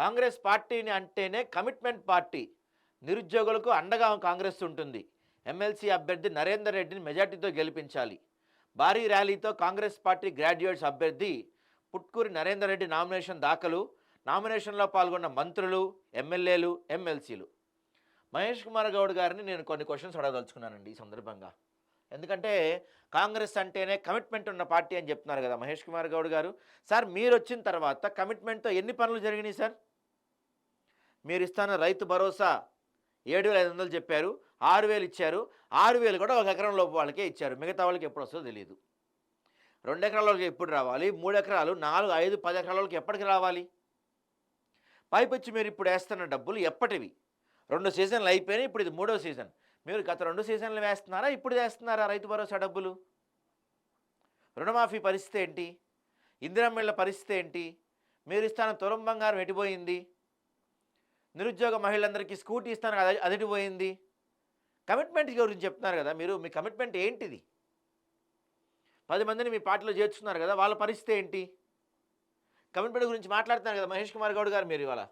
కాంగ్రెస్ పార్టీని అంటేనే commitment party. నిరుద్యోగులకు అండగా కాంగ్రెస్ ఉంటుంది. ఎమ్మెల్సీ అభ్యర్థి నరేందర్ రెడ్డిని మెజార్టీతో గెలిపించాలి. భారీ ర్యాలీతో కాంగ్రెస్ పార్టీ గ్రాడ్యుయేట్స్ అభ్యర్థి పుట్కూరి నరేందర్ రెడ్డి నామినేషన్ దాఖలు. నామినేషన్లో పాల్గొన్న మంత్రులు ఎమ్మెల్యేలు ఎమ్మెల్సీలు. మహేష్ కుమార్ గౌడ్ గారిని నేను కొన్ని క్వశ్చన్స్ అడగదలుచుకున్నానండి ఈ సందర్భంగా. ఎందుకంటే కాంగ్రెస్ అంటేనే కమిట్మెంట్ ఉన్న పార్టీ అని చెప్తున్నారు కదా మహేష్ కుమార్ గౌడ్ గారు. సార్ మీరు వచ్చిన తర్వాత కమిట్మెంట్తో ఎన్ని పనులు జరిగినాయి సార్? మీరు ఇస్తాన రైతు భరోసా ఏడు వేల ఐదు వందలు చెప్పారు ఆరు వేలు ఇచ్చారు ఆరు వేలు కూడా ఒక ఎకరం లోపు వాళ్ళకే ఇచ్చారు. మిగతా వాళ్ళకి ఎప్పుడు వస్తుందో తెలియదు రెండు ఎకరాలకి ఎప్పుడు రావాలి? మూడు ఎకరాలు నాలుగు ఐదు పది ఎకరాలకి ఎప్పటికి రావాలి? పైపొచ్చి మీరు ఇప్పుడు వేస్తున్న డబ్బులు ఎప్పటివి? రెండు సీజన్లు అయిపోయినాయి ఇప్పుడు ఇది మూడో సీజన్. మీరు గత రెండు సీజన్లు వేస్తున్నారా? ఇప్పుడు వేస్తున్నారా రైతు భరోసా డబ్బులు? రుణమాఫీ పరిస్థితి ఏంటి? ఇందిరమ్మిళ్ళ పరిస్థితి ఏంటి? మీరు ఇస్తాన తులం బంగారం ఎటుపోయింది? నిరుద్యోగ మహిళలందరికీ స్కూటీ ఇస్తాను అది అదిటిపోయింది కమిట్మెంట్ గురించి చెప్తున్నారు కదా మీరు మీ కమిట్మెంట్ ఏంటిది? పది మందిని మీ పార్టీలో చేర్చుకున్నారు కదా వాళ్ళ పరిస్థితి ఏంటి? కమిట్మెంట్ గురించి మాట్లాడుతున్నారు కదా మహేష్ కుమార్ గౌడ్ గారు మీరు ఇవాళ.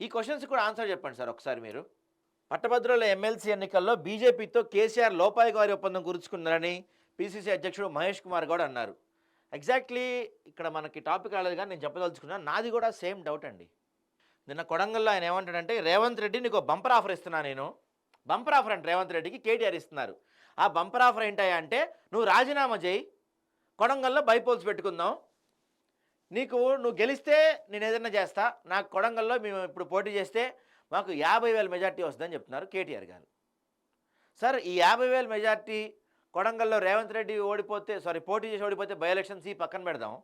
ఈ క్వశ్చన్స్ కూడా ఆన్సర్ చెప్పండి సార్ ఒకసారి మీరు. పట్టభద్రుల ఎమ్మెల్సీ ఎన్నికల్లో బీజేపీతో కేసీఆర్ లోపాయి గారి ఒప్పందం కురుచుకున్నారని పిసిసి అధ్యక్షుడు మహేష్ కుమార్ గౌడ్ అన్నారు. ఎగ్జాక్ట్లీ ఇక్కడ మనకి టాపిక్ రాలేదు కానీ నేను చెప్పదలుచుకున్నాను నాది కూడా సేమ్ డౌట్ అండి. నిన్న కొడంగల్లో ఆయన ఏమంటాడంటే రేవంత్ రెడ్డి నీకు బంపర్ ఆఫర్ ఇస్తున్నా నేను. బంపర్ ఆఫర్ అంటే రేవంత్ రెడ్డికి కేటీఆర్ ఇస్తున్నారు. ఆ బంపర్ ఆఫర్ ఏంటయ్యా అంటే నువ్వు రాజీనామా చేయి. కొడంగల్లో బైపోల్స్ పెట్టుకుందాం. నీకు నువ్వు గెలిస్తే నేను ఏదైనా చేస్తా. నాకు కొడంగల్లో మేము ఇప్పుడు పోటీ చేస్తే మాకు యాభై వేల మెజార్టీ వస్తుందని చెప్తున్నారు కేటీఆర్ గారు. సార్ ఈ యాభై వేల మెజార్టీ కొడంగల్లో రేవంత్ రెడ్డి ఓడిపోతే సారీ పోటీ చేసి ఓడిపోతే బై ఎలక్షన్స్ ఈ పక్కన పెడదాం.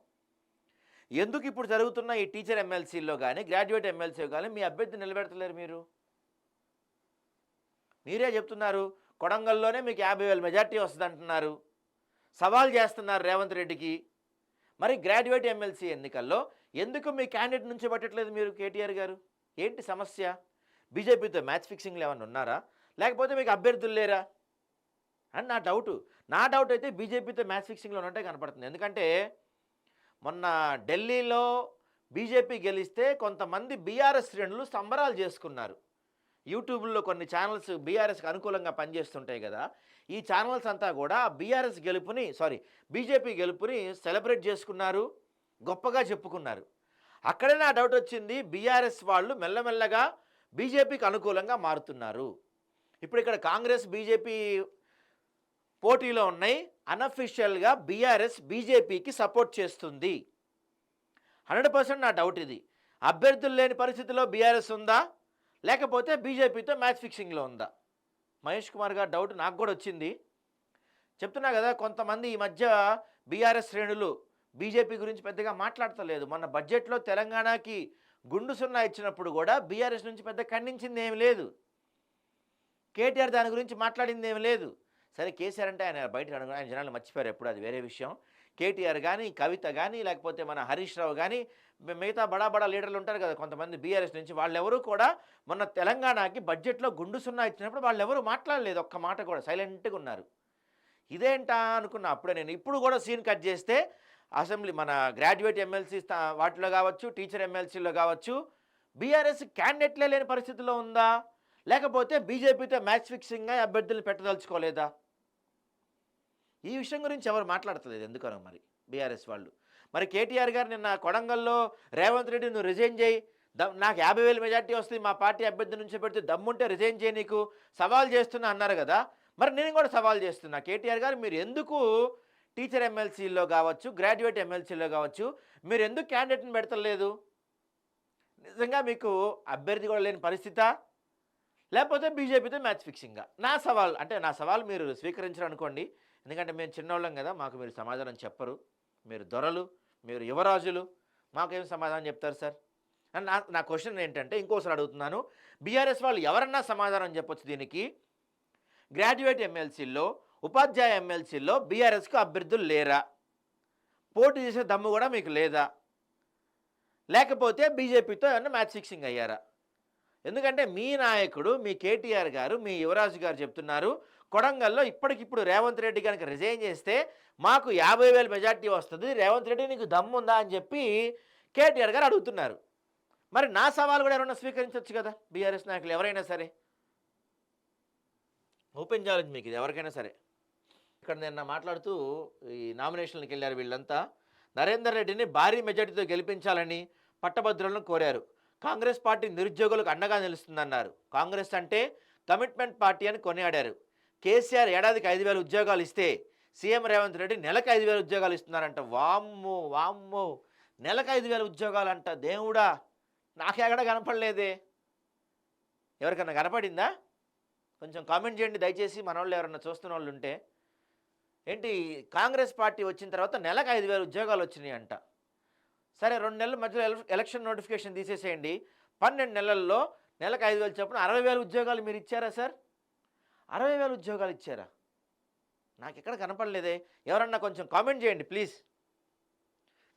ఎందుకు ఇప్పుడు జరుగుతున్న ఈ టీచర్ ఎమ్మెల్సీలో కానీ గ్రాడ్యుయేట్ ఎమ్మెల్సీలో కానీ మీ అభ్యర్థి నిలబెడతలేరు మీరు? మీరే చెప్తున్నారు కొడంగల్లోనే మీకు యాభై వేల మెజార్టీ వస్తుంది అంటున్నారు సవాల్ చేస్తున్నారు రేవంత్ రెడ్డికి. మరి గ్రాడ్యుయేట్ ఎమ్మెల్సీ ఎన్నికల్లో ఎందుకు మీ క్యాండిడేట్ నుంచి పట్టట్లేదు మీరు కేటీఆర్ గారు? ఏంటి సమస్య? బీజేపీతో మ్యాచ్ ఫిక్సింగ్లు ఏమైనా ఉన్నారా? లేకపోతే మీకు అభ్యర్థులు లేరా? అని నా డౌటు. నా డౌట్ అయితే బీజేపీతో మ్యాచ్ ఫిక్సింగ్లో ఉన్నట్టే కనపడుతుంది. ఎందుకంటే మొన్న ఢిల్లీలో బీజేపీ గెలిస్తే కొంతమంది బీఆర్ఎస్ శ్రేణులు సంబరాలు చేసుకున్నారు. యూట్యూబ్లో కొన్ని ఛానల్స్ బీఆర్ఎస్కి అనుకూలంగా పనిచేస్తుంటాయి కదా. ఈ ఛానల్స్ అంతా కూడా బీఆర్ఎస్ గెలుపుని సారీ బీజేపీ గెలుపుని సెలబ్రేట్ చేసుకున్నారు గొప్పగా చెప్పుకున్నారు. అక్కడే నా డౌట్ వచ్చింది బీఆర్ఎస్ వాళ్ళు మెల్లమెల్లగా బీజేపీకి అనుకూలంగా మారుతున్నారు. ఇప్పుడు ఇక్కడ కాంగ్రెస్ బీజేపీ పోటీలో ఉన్నాయి. అనఫిషియల్గా బీఆర్ఎస్ బీజేపీకి సపోర్ట్ చేస్తుంది. హండ్రెడ్ పర్సెంట్ నా డౌట్ ఇది. అభ్యర్థులు లేని పరిస్థితిలో బీఆర్ఎస్ ఉందా? లేకపోతే బీజేపీతో మ్యాచ్ ఫిక్సింగ్లో ఉందా? మహేష్ కుమార్ గారు డౌట్ నాకు కూడా వచ్చింది. చెప్తున్నా కదా కొంతమంది ఈ మధ్య బీఆర్ఎస్ శ్రేణులు బీజేపీ గురించి పెద్దగా మాట్లాడతలేదు. మొన్న బడ్జెట్లో తెలంగాణకి గుండు సున్నా ఇచ్చినప్పుడు కూడా బీఆర్ఎస్ నుంచి పెద్ద ఖండించింది ఏమి లేదు. కేటీఆర్ దాని గురించి మాట్లాడింది ఏమి లేదు. సరే కేసీఆర్ అంటే ఆయన బయటకు ఆయన జనాలు మర్చిపోయారు ఎప్పుడు అది వేరే విషయం. కేటీఆర్ కానీ కవిత కానీ లేకపోతే మన హరీష్ రావు కానీ మిగతా బడా బడా లీడర్లు ఉంటారు కదా కొంతమంది బీఆర్ఎస్ నుంచి వాళ్ళెవరూ కూడా మొన్న తెలంగాణకి బడ్జెట్లో గుండు సున్నా ఇచ్చినప్పుడు వాళ్ళు మాట్లాడలేదు ఒక్క మాట కూడా సైలెంట్గా ఉన్నారు. ఇదేంటా అనుకున్నా అప్పుడే నేను ఇప్పుడు కూడా సీన్ కట్ చేస్తే అసెంబ్లీ మన గ్రాడ్యుయేట్ ఎమ్మెల్సీ వాటిలో కావచ్చు టీచర్ ఎమ్మెల్సీలో కావచ్చు బీఆర్ఎస్ క్యాండిడేట్లే లేని పరిస్థితిలో ఉందా? లేకపోతే బీజేపీతో మ్యాచ్ ఫిక్సింగ్గా అభ్యర్థులు పెట్టదలుచుకోలేదా? ఈ విషయం గురించి ఎవరు మాట్లాడతలేదు ఎందుకనో మరి బీఆర్ఎస్ వాళ్ళు. మరి కేటీఆర్ గారు నిన్న కొడంగల్లో రేవంత్ రెడ్డి నువ్వు రిజైన్ చేయి. దమ్ నాకు యాభై వేల మెజార్టీ వస్తుంది మా పార్టీ అభ్యర్థి నుంచి పెడితే దమ్ముంటే రిజైన్ చేయి నీకు. సవాల్ చేస్తున్నా అన్నారు కదా. మరి నేను కూడా సవాల్ చేస్తున్నా. కేటీఆర్ గారు మీరు ఎందుకు టీచర్ ఎమ్మెల్సీలో కావచ్చు గ్రాడ్యుయేట్ ఎమ్మెల్సీలో కావచ్చు మీరు ఎందుకు క్యాండిడేట్ని పెడతలేదు? నిజంగా మీకు అభ్యర్థి కూడా లేని పరిస్థితా? లేకపోతే బీజేపీతో మ్యాచ్ ఫిక్సింగ్గా. నా సవాల్ అంటే నా సవాల్ మీరు స్వీకరించరు అనుకోండి ఎందుకంటే మేము చిన్నోళ్ళం కదా మాకు మీరు సమాధానం చెప్పరు. మీరు దొరలు మీరు యువరాజులు మాకేం సమాధానం చెప్తారు సార్? నా నా క్వశ్చన్ ఏంటంటే ఇంకోసారి అడుగుతున్నాను. బీఆర్ఎస్ వాళ్ళు ఎవరన్నా సమాధానం చెప్పొచ్చు దీనికి? గ్రాడ్యుయేట్ ఎమ్మెల్సీల్లో ఉపాధ్యాయ ఎమ్మెల్సీల్లో బీఆర్ఎస్కు అభ్యర్థులు లేరా? పోటీ చేసే దమ్ము కూడా మీకు లేదా? లేకపోతే బీజేపీతో ఏమన్నా మ్యాచ్ ఫిక్సింగ్ అయ్యారా? ఎందుకంటే మీ నాయకుడు మీ కేటీఆర్ గారు మీ యువరాజు గారు చెప్తున్నారు కొడంగల్లో ఇప్పటికిప్పుడు రేవంత్ రెడ్డి కనుక రిజైన్ చేస్తే మాకు యాభై వేల మెజార్టీ వస్తుంది రేవంత్ రెడ్డి నీకు దమ్ముందా అని చెప్పి కేటీఆర్ గారు అడుగుతున్నారు. మరి నా సవాల్ కూడా ఎవరైనా స్వీకరించవచ్చు కదా? బీఆర్ఎస్ నాయకులు ఎవరైనా సరే. ఓపెన్ ఛాలెంజ్ మీకు ఇది ఎవరికైనా సరే. ఇక్కడ నిన్న మాట్లాడుతూ ఈ నామినేషన్లకు వెళ్ళారు వీళ్ళంతా. నరేందర్ రెడ్డిని భారీ మెజార్టీతో గెలిపించాలని పట్టభద్రులను కోరారు. కాంగ్రెస్ పార్టీ నిరుద్యోగులకు అండగా నిలుస్తుందన్నారు. కాంగ్రెస్ అంటే కమిట్మెంట్ పార్టీ అని కొనియాడారు. కేసీఆర్ ఏడాదికి ఐదు వేల ఉద్యోగాలు ఇస్తే సీఎం రేవంత్ రెడ్డి నెలకు ఐదు వేల ఉద్యోగాలు ఇస్తున్నారంట. వామ్మో వామ్మో. నెలకు ఐదు వేల ఉద్యోగాలు అంట దేవుడా నాకెక్కడ కనపడలేదే. ఎవరికన్నా కనపడిందా? కొంచెం కామెంట్ చేయండి. దయచేసి మన వాళ్ళు ఎవరన్నా చూస్తున్న వాళ్ళు ఉంటే. ఏంటి కాంగ్రెస్ పార్టీ వచ్చిన తర్వాత నెలకు ఐదు వేల ఉద్యోగాలు వచ్చినాయి అంట సరే రెండు నెలల మధ్యలో ఎలక్షన్ నోటిఫికేషన్ తీసేసేయండి. పన్నెండు నెలల్లో నెలకు ఐదు వేలు చొప్పున అరవై వేల ఉద్యోగాలు మీరు ఇచ్చారా సార్? అరవై వేల ఉద్యోగాలు ఇచ్చారా? నాకు ఎక్కడ కనపడలేదే. ఎవరన్నా కొంచెం కామెంట్ చేయండి ప్లీజ్.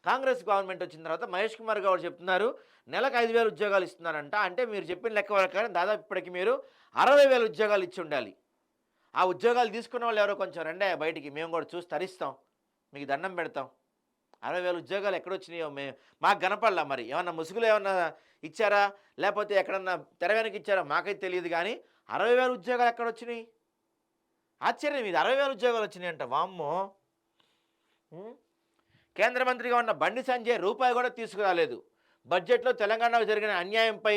కాంగ్రెస్ గవర్నమెంట్ వచ్చిన తర్వాత మహేష్ కుమార్ గారు చెప్తున్నారు నెలకు ఐదు వేల ఉద్యోగాలు ఇస్తున్నారంట. అంటే మీరు చెప్పిన లెక్క ప్రకారం దాదాపు ఇప్పటికి మీరు అరవై వేల ఉద్యోగాలు ఇచ్చి ఉండాలి. ఆ ఉద్యోగాలు తీసుకున్న వాళ్ళు ఎవరో కొంచెం రండే బయటికి. మేము కూడా చూసి తరిస్తాం. మీకు దండం పెడతాం. అరవై వేల ఉద్యోగాలు ఎక్కడొచ్చినాయో మేము మాకు కనపడలా మరి. ఏమన్నా ముసుగులు ఏమన్నా ఇచ్చారా? లేకపోతే ఎక్కడన్నా తెర వెనక ఇచ్చారా? మాకైతే తెలియదు కానీ అరవై వేల ఉద్యోగాలు ఎక్కడొచ్చినాయి? ఆశ్చర్యం ఇది. అరవై వేల ఉద్యోగాలు వచ్చినాయి అంట వామ్మో కేంద్ర మంత్రిగా ఉన్న బండి సంజయ్ రూపాయి కూడా తీసుకురాలేదు. బడ్జెట్లో తెలంగాణకు జరిగిన అన్యాయంపై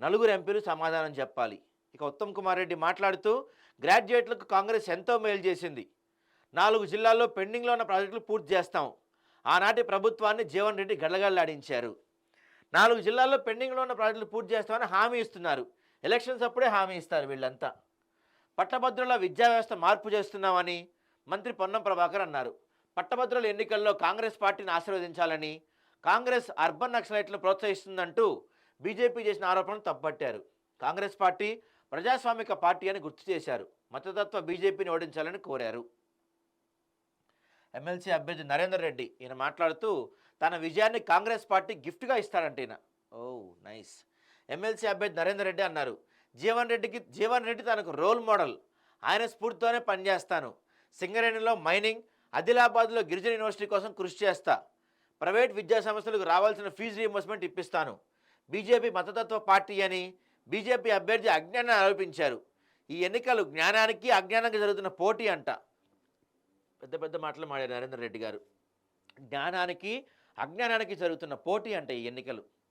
నలుగురు ఎంపీలు సమాధానం చెప్పాలి. ఇక ఉత్తమ్ కుమార్ రెడ్డి మాట్లాడుతూ గ్రాడ్యుయేట్లకు కాంగ్రెస్ ఎంతో మేలు చేసింది. నాలుగు జిల్లాల్లో పెండింగ్లో ఉన్న ప్రాజెక్టులు పూర్తి చేస్తాం. ఆనాటి ప్రభుత్వాన్ని జీవన్ రెడ్డి గడగడలాడించారు నాలుగు జిల్లాల్లో పెండింగ్లో ఉన్న ప్రాజెక్టులు పూర్తి చేస్తామని హామీ ఇస్తున్నారు. ఎలక్షన్స్ అప్పుడే హామీ ఇస్తారు వీళ్ళంతా. పట్టభద్రుల విద్యా వ్యవస్థ మార్పు చేస్తున్నామని మంత్రి పొన్నం ప్రభాకర్ అన్నారు. పట్టభద్రుల ఎన్నికల్లో కాంగ్రెస్ పార్టీని ఆశీర్వదించాలని కాంగ్రెస్ అర్బన్ నక్సలైట్లను ప్రోత్సహిస్తుందంటూ బీజేపీ చేసిన ఆరోపణలు తప్పట్టారు కాంగ్రెస్ పార్టీ ప్రజాస్వామిక పార్టీ అని గుర్తు చేశారు. మతతత్వ బీజేపీని ఓడించాలని కోరారు. ఎమ్మెల్సీ అభ్యర్థి నరేందర్ రెడ్డి. ఈయన మాట్లాడుతూ తన విజయాన్ని కాంగ్రెస్ పార్టీ గిఫ్ట్గా ఇస్తారంట ఈయన. ఓ నైస్. ఎమ్మెల్సీ అభ్యర్థి నరేందర్ రెడ్డి అన్నారు జీవన్ రెడ్డికి జీవన్ రెడ్డి తనకు రోల్ మోడల్. ఆయన స్ఫూర్తితోనే పనిచేస్తాను. సింగరేణిలో మైనింగ్ ఆదిలాబాద్లో గిరిజన యూనివర్సిటీ కోసం కృషి చేస్తా. ప్రైవేట్ విద్యా సంస్థలకు రావాల్సిన ఫీజు రీఎంబర్స్మెంట్ ఇప్పిస్తాను. బీజేపీ మతతత్వ పార్టీ అని బీజేపీ అభ్యర్థి అజ్ఞానాన్ని ఆరోపించారు. ఈ ఎన్నికలు జ్ఞానానికి అజ్ఞానానికి జరుగుతున్న పోటీ అంట. పెద్ద పెద్ద మాటలు మాడారు నరేంద్ర రెడ్డి గారు. జ్ఞానానికి అజ్ఞానానికి జరుగుతున్న పోటీ అంటే ఈ ఎన్నికలు.